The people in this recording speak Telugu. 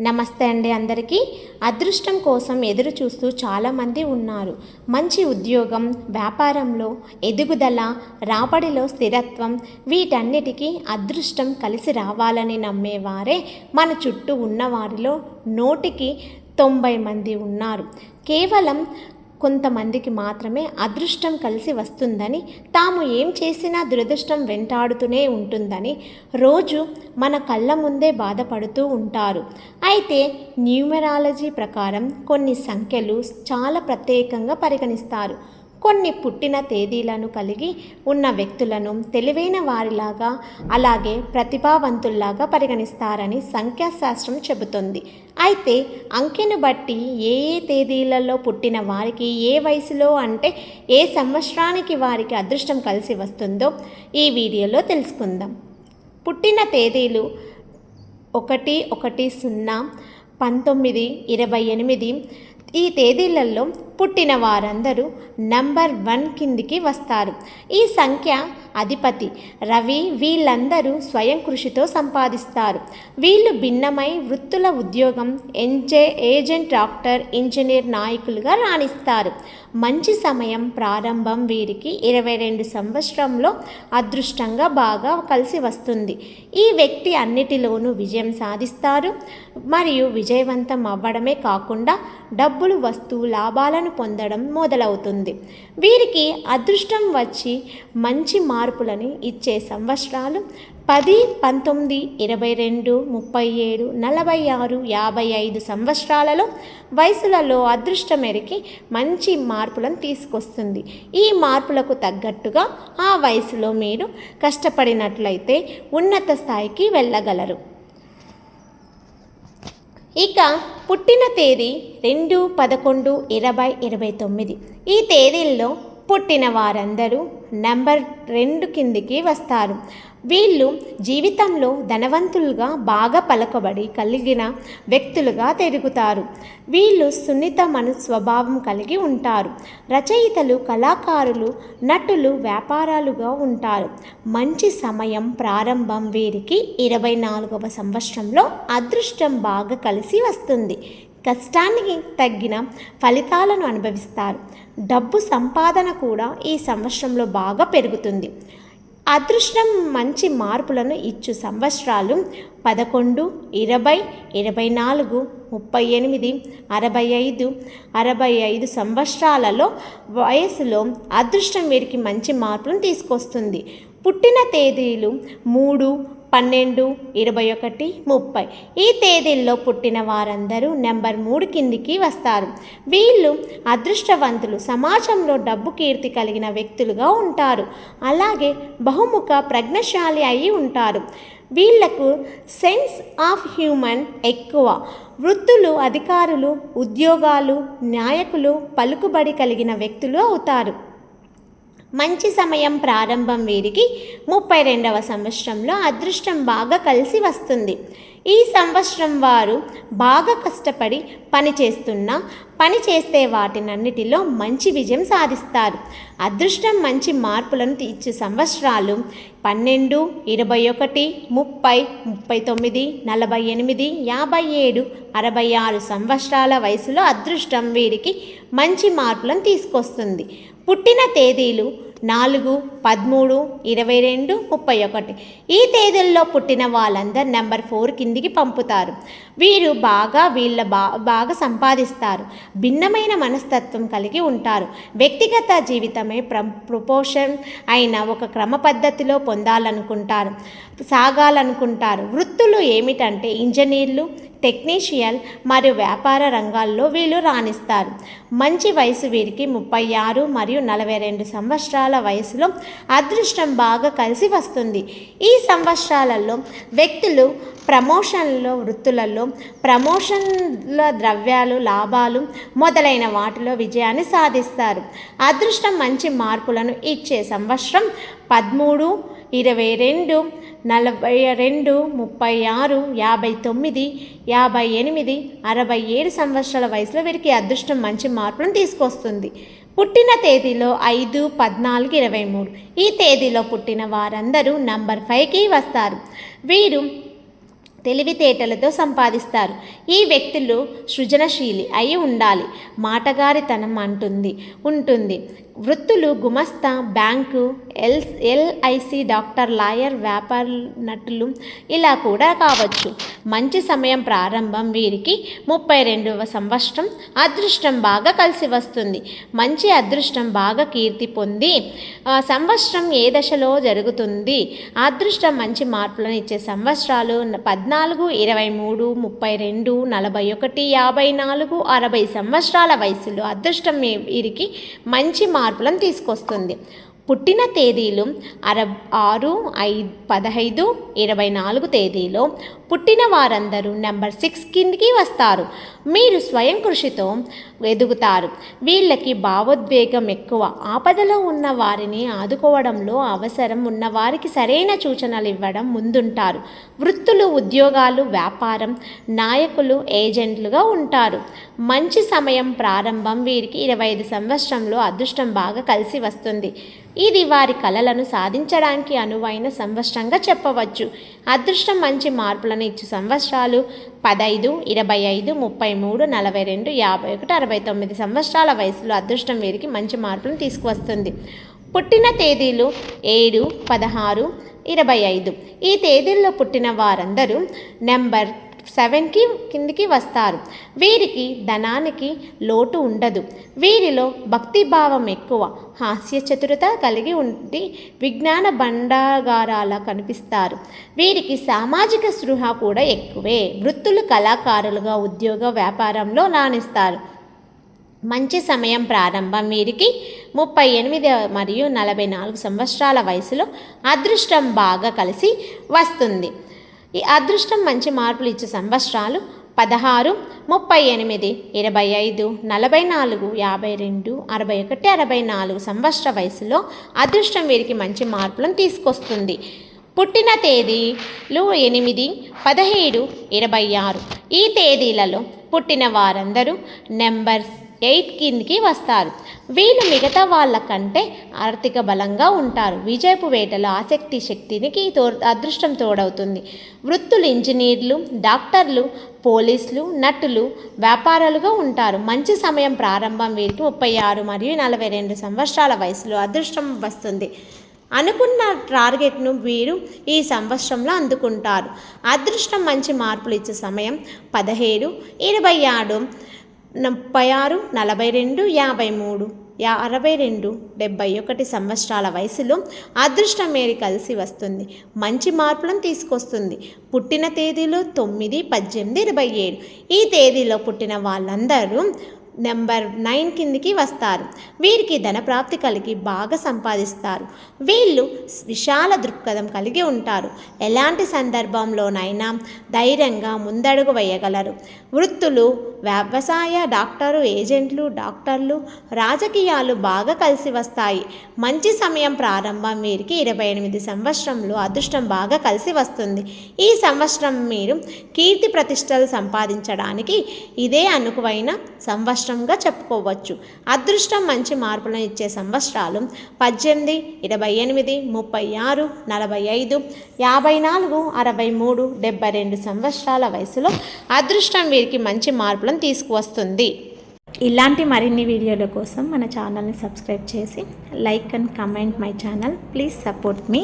నమస్తే అండి అందరికీ. అదృష్టం కోసం ఎదురు చూస్తూ చాలామంది ఉన్నారు. మంచి ఉద్యోగం వ్యాపారంలో ఎదుగుదల రాబడిలో స్థిరత్వం వీటన్నిటికీ అదృష్టం కలిసి రావాలని నమ్మేవారే మన చుట్టూ ఉన్నవారిలో నోటికి తొంభై మంది ఉన్నారు. కేవలం కొంతమందికి మాత్రమే అదృష్టం కలిసి వస్తుందని తాము ఏం చేసినా దురదృష్టం వెంటాడుతూనే ఉంటుందని రోజు మన కళ్ళ ముందే బాధపడుతూ ఉంటారు. అయితే న్యూమరాలజీ ప్రకారం కొన్ని సంఖ్యలు చాలా ప్రత్యేకంగా పరిగణిస్తారు. కొన్ని పుట్టిన తేదీలను కలిగి ఉన్న వ్యక్తులను తెలివైన వారిలాగా అలాగే ప్రతిభావంతుల్లాగా పరిగణిస్తారని సంఖ్యాశాస్త్రం చెబుతుంది. అయితే అంకెను బట్టి ఏ ఏ తేదీలలో పుట్టిన వారికి ఏ వయసులో అంటే ఏ సంవత్సరానికి వారికి అదృష్టం కలిసి వస్తుందో ఈ వీడియోలో తెలుసుకుందాం. పుట్టిన తేదీలు ఒకటి ఒకటి సున్నా పంతొమ్మిది ఇరవై ఎనిమిది ఈ తేదీలలో పుట్టిన వారందరూ నంబర్ వన్ కిందికి వస్తారు. ఈ సంఖ్య అధిపతి. రవి వీళ్ళందరూ స్వయం కృషితో సంపాదిస్తారు. వీళ్ళు భిన్నమై వృత్తుల ఉద్యోగం ఎంజే ఏజెంట్ డాక్టర్ ఇంజనీర్ నాయకులుగా రాణిస్తారు. మంచి సమయం ప్రారంభం వీరికి ఇరవై రెండు సంవత్సరంలో అదృష్టంగా బాగా కలిసి వస్తుంది. ఈ వ్యక్తి అన్నిటిలోనూ విజయం సాధిస్తారు. మరియు విజయవంతం అవ్వడమే కాకుండా డబ్బులు వస్తువు లాభాలను పొందడం మొదలవుతుంది. వీరికి అదృష్టం వచ్చి మంచి మార్పులని ఇచ్చే సంవత్సరాలు పది పంతొమ్మిది ఇరవై రెండు ముప్పై ఏడు నలభై ఆరు యాభై ఐదు సంవత్సరాలలో వయసులలో అదృష్టం ఎరికి మంచి మార్పులను తీసుకొస్తుంది. ఈ మార్పులకు తగ్గట్టుగా ఆ వయసులో మీరు కష్టపడినట్లయితే ఉన్నత స్థాయికి వెళ్ళగలరు. ఇక పుట్టిన తేదీ రెండు పదకొండు ఇరవై ఇరవై తొమ్మిది. ఈ తేదీల్లో పుట్టిన వారందరూ నంబర్ రెండు కిందికి వస్తారు. వీళ్ళు జీవితంలో ధనవంతులుగా బాగా పలకబడి కలిగిన వ్యక్తులుగా తిరుగుతారు. వీళ్ళు సున్నిత మన స్వభావం కలిగి ఉంటారు. రచయితలు కళాకారులు నటులు వ్యాపారాలుగా ఉంటారు. మంచి సమయం ప్రారంభం వీరికి ఇరవై నాలుగవ సంవత్సరంలో అదృష్టం బాగా కలిసి వస్తుంది. కష్టానికి తగ్గిన ఫలితాలను అనుభవిస్తారు. డబ్బు సంపాదన కూడా ఈ సంవత్సరంలో బాగా పెరుగుతుంది. అదృష్టం మంచి మార్పులను ఇచ్చు సంవత్సరాలు పదకొండు ఇరవై ఇరవై నాలుగు ముప్పై ఎనిమిది అరవై ఐదు అరవై ఐదు సంవత్సరాలలో వయసులో అదృష్టం వీరికి మంచి మార్పులను తీసుకొస్తుంది. పుట్టిన తేదీలు మూడు పన్నెండు ఇరవై ఒకటి ముప్పై. ఈ తేదీల్లో పుట్టిన వారందరూ నెంబర్ మూడు కిందికి వస్తారు. వీళ్ళు అదృష్టవంతులు. సమాజంలో డబ్బు కీర్తి కలిగిన వ్యక్తులుగా ఉంటారు. అలాగే బహుముఖ ప్రజ్ఞశాలి అయి ఉంటారు. వీళ్ళకు సెన్స్ ఆఫ్ హ్యూమన్ ఎక్కువ. వృత్తులు అధికారులు ఉద్యోగాలు నాయకులు పలుకుబడి కలిగిన వ్యక్తులు అవుతారు. మంచి సమయం ప్రారంభం వీరికి ముప్పై రెండవ సంవత్సరంలో అదృష్టం బాగా కలిసి వస్తుంది. ఈ సంవత్సరం వారు బాగా కష్టపడి పని చేస్తున్న పని చేస్తే వాటినన్నిటిలో మంచి విజయం సాధిస్తారు. అదృష్టం మంచి మార్పులను ఇచ్చే సంవత్సరాలు పన్నెండు ఇరవై ఒకటి ముప్పై ముప్పై తొమ్మిది నలభై ఎనిమిది యాభై ఏడు అరవై ఆరు సంవత్సరాల వయసులో అదృష్టం వీరికి మంచి మార్పులను తీసుకొస్తుంది. పుట్టిన తేదీలు నాలుగు పదమూడు ఇరవై రెండు ముప్పై ఒకటి. ఈ తేదీల్లో పుట్టిన వాళ్ళందరూ నెంబర్ ఫోర్ కిందికి పంపుతారు. వీరు బాగా వీళ్ళ బా బాగా సంపాదిస్తారు. భిన్నమైన మనస్తత్వం కలిగి ఉంటారు. వ్యక్తిగత జీవితమే ప్ర ప్రపోషన్ అయిన ఒక క్రమ పద్ధతిలో పొందాలనుకుంటారు సాగాలనుకుంటారు. వృత్తులు ఏమిటంటే ఇంజనీర్లు టెక్నీషియన్ మరియు వ్యాపార రంగాల్లో వీళ్ళు రాణిస్తారు. మంచి వయసు వీరికి ముప్పై ఆరు మరియు నలభై రెండు సంవత్సరాల వయసులో అదృష్టం బాగా కలిసి వస్తుంది. ఈ సంవత్సరాలలో వ్యక్తులు ప్రమోషన్లో వృత్తులలో ప్రమోషన్ల ద్రవ్యాలు లాభాలు మొదలైన వాటిలో విజయాన్ని సాధిస్తారు. అదృష్టం మంచి మార్పులను ఇచ్చే సంవత్సరం పదమూడు ఇరవై రెండు నలభై రెండు ముప్పై ఆరు యాభై తొమ్మిది యాభై ఎనిమిది అరవై ఏడు సంవత్సరాల వయసులో వీరికి అదృష్టం మంచి మార్పులను తీసుకొస్తుంది. పుట్టిన తేదీలో ఐదు పద్నాలుగు ఇరవై మూడు ఈ తేదీలో పుట్టిన వారందరూ నంబర్ ఫైవ్కి వస్తారు. వీరు తెలివితేటలతో సంపాదిస్తారు. ఈ వ్యక్తులు సృజనశీలి అయి ఉండాలి. మాటగారితనం అంటుంది ఉంటుంది. వృత్తులు గుమస్తా bank L LIC doctor lawyer వ్యాపార నటులు ఇలా కూడా కావచ్చు. మంచి సమయం ప్రారంభం వీరికి ముప్పై రెండవ సంవత్సరం. అదృష్టం బాగా కలిసి వస్తుంది. మంచి అదృష్టం బాగా కీర్తి పొంది ఆ సంవత్సరం ఏ దశలో జరుగుతుంది? అదృష్టం మంచి మార్పులను ఇచ్చే సంవత్సరాలు పద్నాలుగు ఇరవై మూడు ముప్పై రెండు నలభై ఒకటి యాభై నాలుగు అరవై సంవత్సరాల వయసులో అదృష్టం వీరికి మంచి మార్పులను తీసుకొస్తుంది. పుట్టిన తేదీలు అర ఆరు ఐ పదహైదు ఇరవై నాలుగు తేదీలో పుట్టిన వారందరూ నెంబర్ సిక్స్ కిందికి వస్తారు. మీరు స్వయం కృషితో ఎదుగుతారు. వీళ్ళకి భావోద్వేగం ఎక్కువ. ఆపదలో ఉన్న వారిని ఆదుకోవడంలో అవసరం ఉన్న వారికి సరైన సూచనలు ఇవ్వడం ముందుంటారు. వృత్తులు ఉద్యోగాలు వ్యాపారం నాయకులు ఏజెంట్లుగా ఉంటారు. మంచి సమయం ప్రారంభం వీరికి ఇరవై ఐదు సంవత్సరంలో అదృష్టం బాగా కలిసి వస్తుంది. ఇది వారి కలలను సాధించడానికి అనువైన సంవత్సరంగా చెప్పవచ్చు. అదృష్టం మంచి మార్పులను ఇచ్చే సంవత్సరాలు పదైదు ఇరవై ఐదు ముప్పై మూడు నలభై రెండు యాభై ఒకటి అరవై తొమ్మిది సంవత్సరాల వయసులో అదృష్టం వీరికి మంచి మార్పులను తీసుకువస్తుంది. పుట్టిన తేదీలు ఏడు పదహారు ఇరవై ఐదు. ఈ తేదీల్లో పుట్టిన వారందరూ నెంబర్ సెవెన్కి కిందికి వస్తారు. వీరికి ధనానికి లోటు ఉండదు. వీరిలో భక్తిభావం ఎక్కువ. హాస్య చతురత కలిగి ఉండి విజ్ఞాన భండాగారాల కనిపిస్తారు. వీరికి సామాజిక స్పృహ కూడా ఎక్కువే. వృత్తులు కళాకారులుగా ఉద్యోగ వ్యాపారంలో రాణిస్తారు. మంచి సమయం ప్రారంభం వీరికి ముప్పై ఎనిమిది మరియు నలభై నాలుగు సంవత్సరాల వయసులో అదృష్టం బాగా కలిసి వస్తుంది. ఈ అదృష్టం మంచి మార్పులు ఇచ్చే సంవత్సరాలు పదహారు ముప్పై ఎనిమిది ఇరవై ఐదు నలభై నాలుగు యాభై రెండు అరవై ఒకటి అరవై నాలుగు సంవత్సర వయసులో అదృష్టం వీరికి మంచి మార్పులను తీసుకొస్తుంది. పుట్టిన తేదీలు ఎనిమిది పదిహేడు ఇరవై ఆరు. ఈ తేదీలలో పుట్టిన వారందరూ నెంబర్స్ ఎయిట్ కిందికి వస్తారు. వీళ్ళు మిగతా వాళ్ళ కంటే ఆర్థిక బలంగా ఉంటారు. విజయపు వేటలో ఆసక్తి శక్తినికి తో అదృష్టం తోడవుతుంది. వృత్తులు ఇంజనీర్లు డాక్టర్లు పోలీసులు నటులు వ్యాపారాలుగా ఉంటారు. మంచి సమయం ప్రారంభం వీరికి ముప్పై ఆరు మరియు నలభై రెండు సంవత్సరాల వయసులో అదృష్టం వస్తుంది. అనుకున్న టార్గెట్ను వీరు ఈ సంవత్సరంలో అందుకుంటారు. అదృష్టం మంచి మార్పులు ఇచ్చే సమయం పదిహేడు ఇరవై ఆరు ముప్పై ఆరు నలభై రెండు యాభై మూడు యా అరవై రెండు డెబ్బై ఒకటి సంవత్సరాల వయసులో అదృష్టం మేరి కలిసి వస్తుంది. మంచి మార్పులను తీసుకొస్తుంది. పుట్టిన తేదీలు తొమ్మిది పద్దెనిమిది ఇరవై ఏడు. ఈ తేదీలో పుట్టిన వాళ్ళందరూ నెంబర్ నైన్ కిందికి వస్తారు. వీరికి ధనప్రాప్తి కలిగి బాగా సంపాదిస్తారు. వీళ్ళు విశాల దృక్పథం కలిగి ఉంటారు. ఎలాంటి సందర్భంలోనైనా ధైర్యంగా ముందడుగు వేయగలరు. వృత్తులు వ్యవసాయ డాక్టరు ఏజెంట్లు డాక్టర్లు రాజకీయాలు బాగా కలిసి వస్తాయి. మంచి సమయం ప్రారంభం వీరికి ఇరవై ఎనిమిది సంవత్సరంలో అదృష్టం బాగా కలిసి వస్తుంది. ఈ సంవత్సరం మీరు కీర్తి ప్రతిష్టలు సంపాదించడానికి ఇదే అనుకువైన సంవత్సరంగా చెప్పుకోవచ్చు. అదృష్టం మంచి మార్పులను ఇచ్చే సంవత్సరాలు పద్దెనిమిది ఇరవై ఎనిమిది ముప్పై ఆరు నలభై ఐదు యాభై నాలుగు అరవై మూడు డెబ్బై రెండు సంవత్సరాల వయసులో అదృష్టం వీరికి మంచి మార్పులను తీసుకువస్తుంది. ఇలాంటి మరిన్ని వీడియోల కోసం మన ఛానల్ని సబ్స్క్రైబ్ చేసి like and comment my channel. Please support me.